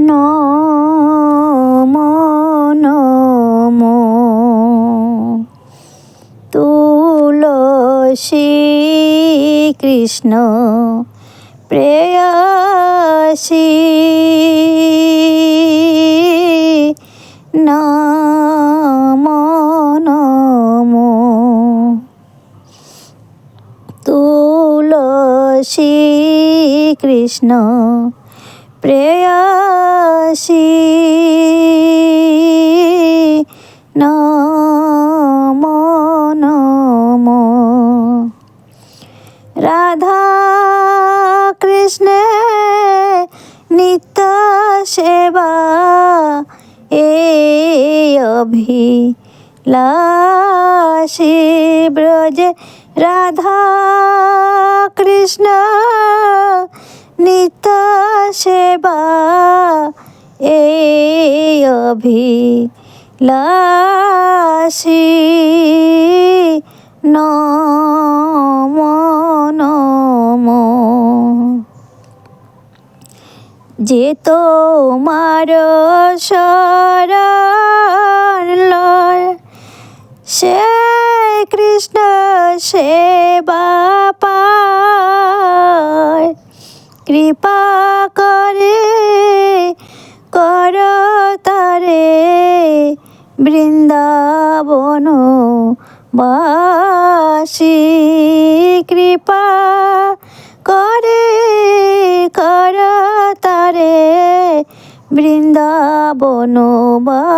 নম নম তুলসী কৃষ্ণ প্রেয়সী নম নম তুলসী কৃষ্ণ প্রেয়সী নম নম। রাধা কৃষ্ণে নিত্য সেবা এ অভিলাষী ব্রজে রাধা কৃষ্ণ নিত্য সেবা এ অভিলাষী নম নম। যে তোমার শরণ লয় সে কৃষ্ণ সেবা পায়। কৃপা করে কর তারে বৃন্দাবন বাসী। কৃপা করে কর তারে বৃন্দাবন বা